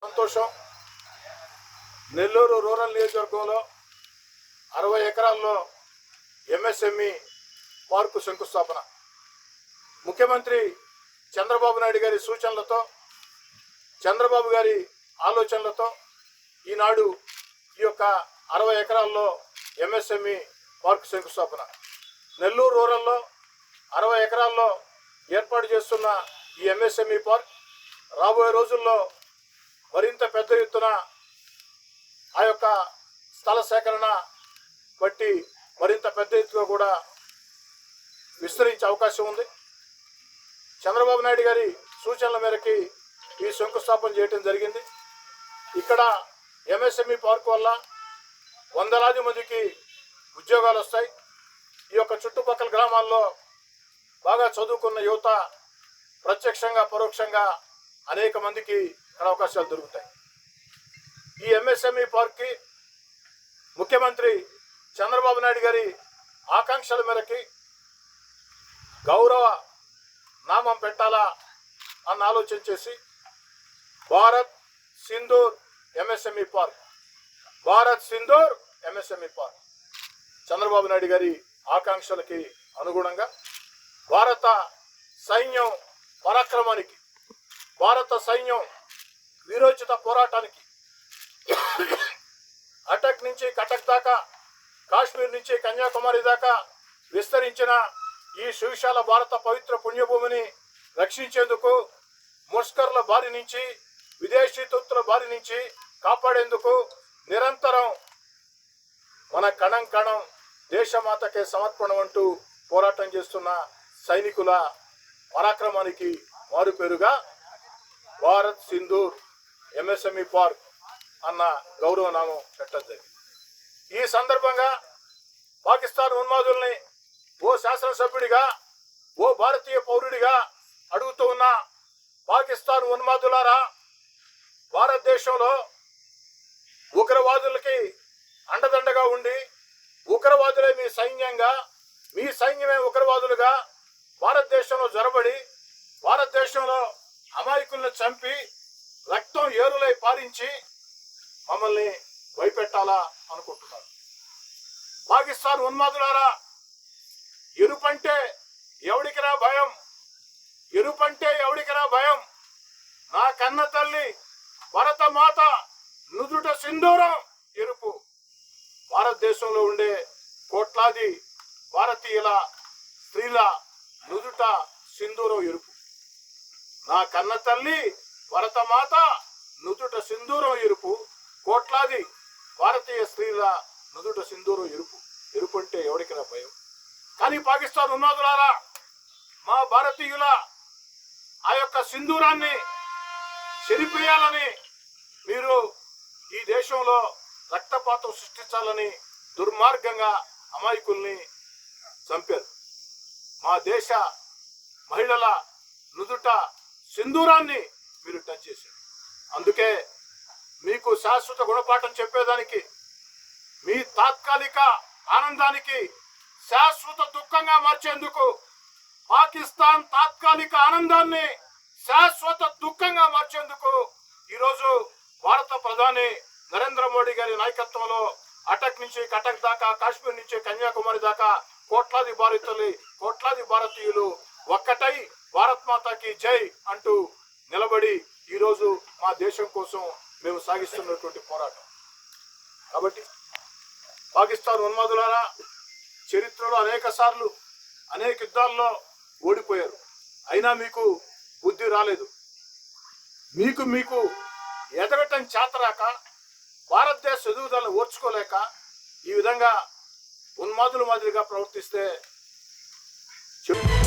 సంతోషం. నెల్లూరు రూరల్ నియోజకవర్గంలో అరవై ఎకరాల్లో ఎంఎస్ఎంఈ పార్కు శంకుస్థాపన. ముఖ్యమంత్రి చంద్రబాబు నాయుడు గారి సూచనలతో చంద్రబాబు గారి ఆలోచనలతో ఈనాడు ఈ యొక్క అరవై ఎకరాల్లో ఎంఎస్ఎంఈ పార్క్ శంకుస్థాపన. నెల్లూరు రూరల్లో అరవై ఎకరాల్లో ఏర్పాటు చేస్తున్న ఈ ఎంఎస్ఎంఈ పార్క్ రాబోయే రోజుల్లో మరింత పెద్ద ఎత్తున ఆ యొక్క స్థల సేకరణ బట్టి మరింత పెద్ద ఎత్తుగా కూడా విస్తరించే అవకాశం ఉంది. చంద్రబాబు నాయుడు గారి సూచనల మేరకి ఈ శంకుస్థాపన చేయడం జరిగింది. ఇక్కడ ఎంఎస్ఎంఈ పార్క్ వల్ల వందలాది మందికి ఉద్యోగాలు వస్తాయి ఈ యొక్క చుట్టుపక్కల గ్రామాల్లో బాగా చదువుకున్న యువత ప్రత్యక్షంగా పరోక్షంగా అనేక మందికి అవకాశాలు దొరుకుతాయి. ఈ ఎంఎస్ఎంఈ పార్క్కి ముఖ్యమంత్రి చంద్రబాబు నాయుడు గారి ఆకాంక్షల మేరకి గౌరవ నామం పెట్టాలా అన్న ఆలోచన చేసి Bharat Sindoor MSME park Bharat Sindoor MSME park Chandrababu Naidu గారి ఆకాంక్షలకి అనుగుణంగా భారత సైన్యం పరాక్రమానికి భారత సైన్యం వీరోచిత పోరాటానికి అటక్ నుంచి కటక్ దాకా కాశ్మీర్ నుంచి కన్యాకుమారి దాకా విస్తరించిన ఈ సువిశాల భారత పవిత్ర పుణ్యభూమిని రక్షించేందుకు ముష్కర్ల బారి నుంచి విదేశీ తొత్తుల బారి నుంచి కాపాడేందుకు నిరంతరం మన కణం కణం దేశమాతకే సమర్పణ అంటూ పోరాటం చేస్తున్న సైనికుల పరాక్రమానికి మారుపేరుగా భారత్ సింధూర్ ఎంఎస్ఎంఈ పార్క్ అన్న గౌరవనామం పెట్టడం జరిగింది. ఈ సందర్భంగా పాకిస్తాన్ ఉన్మాదుల్ని ఓ శాసనసభ్యుడిగా ఓ భారతీయ పౌరుడిగా అడుగుతూ ఉన్న పాకిస్తాన్ ఉన్మాదులారా భారతదేశంలో ఉగ్రవాదులకి అండదండగా ఉండి ఉగ్రవాదులే మీ సైన్యంగా మీ సైన్యమే ఉగ్రవాదులుగా భారతదేశంలో జొరబడి భారతదేశంలో అమాయకులను చంపి రక్తం ఏరులై పారించి మమ్మల్ని భయపెట్టాలా అనుకుంటున్నారు. పాకిస్తాన్ ఉన్మాదులారా ఎరుపంటే ఎవడికిరా భయం? ఎరుపంటే ఎవడికిరా భయం? నా కన్న తల్లి భరత మాత నుదుట సింధూరం ఎరుపు. భారతదేశంలో ఉండే కోట్లాది భారతీయుల స్త్రీల నుదుట సింధూరం ఎరుపు. నా కన్న తల్లి భరతమాత నుదుట సింధూరం ఎరుపు. కోట్లాది భారతీయ స్త్రీల నుదుట సింధూరం ఎరుపు. ఎరుపు అంటే ఎవరికైనా భయం. కానీ పాకిస్తాన్ ఉన్నదులారా మా భారతీయుల ఆ యొక్క సింధూరాన్ని చెరిపేయాలని మీరు ఈ దేశంలో రక్తపాతం సృష్టించాలని దుర్మార్గంగా అమాయకుల్ని చంపారు. మా దేశ మహిళల నుదుట సింధూరాన్ని మీరు టచ్ చేశారు. అందుకే మీకు శాశ్వత గుణపాఠం చెప్పేదానికి మీ తాత్కాలిక ఆనందానికి శాశ్వత దుఃఖంగా మార్చేందుకు పాకిస్తాన్ తాత్కాలిక ఆనందాన్ని శాశ్వత దుఃఖంగా మార్చేందుకు ఈరోజు భారత ప్రధాని నరేంద్ర మోడీ గారి నాయకత్వంలో అటక్ నుంచి కటక్ దాకా కాశ్మీర్ నుంచి కన్యాకుమారి దాకా కోట్లాది భారతీయులు కోట్లాది భారతీయులు ఒక్కటై భారత్ మాతాకి జై అంటూ నిలబడి ఈరోజు మా దేశం కోసం మేము సాగిస్తున్నటువంటి పోరాటం. కాబట్టి పాకిస్తాన్ ఉన్మాదులారా చరిత్రలో అనేక సార్లు అనేక యుద్ధాల్లో ఓడిపోయారు. అయినా మీకు బుద్ధి రాలేదు. మీకు మీకు ఎదగటం చేతరాక భారతదేశ ఎదుగుదలను ఓర్చుకోలేక ఈ విధంగా ఉన్మాదుల మాదిరిగా ప్రవర్తిస్తే చెప్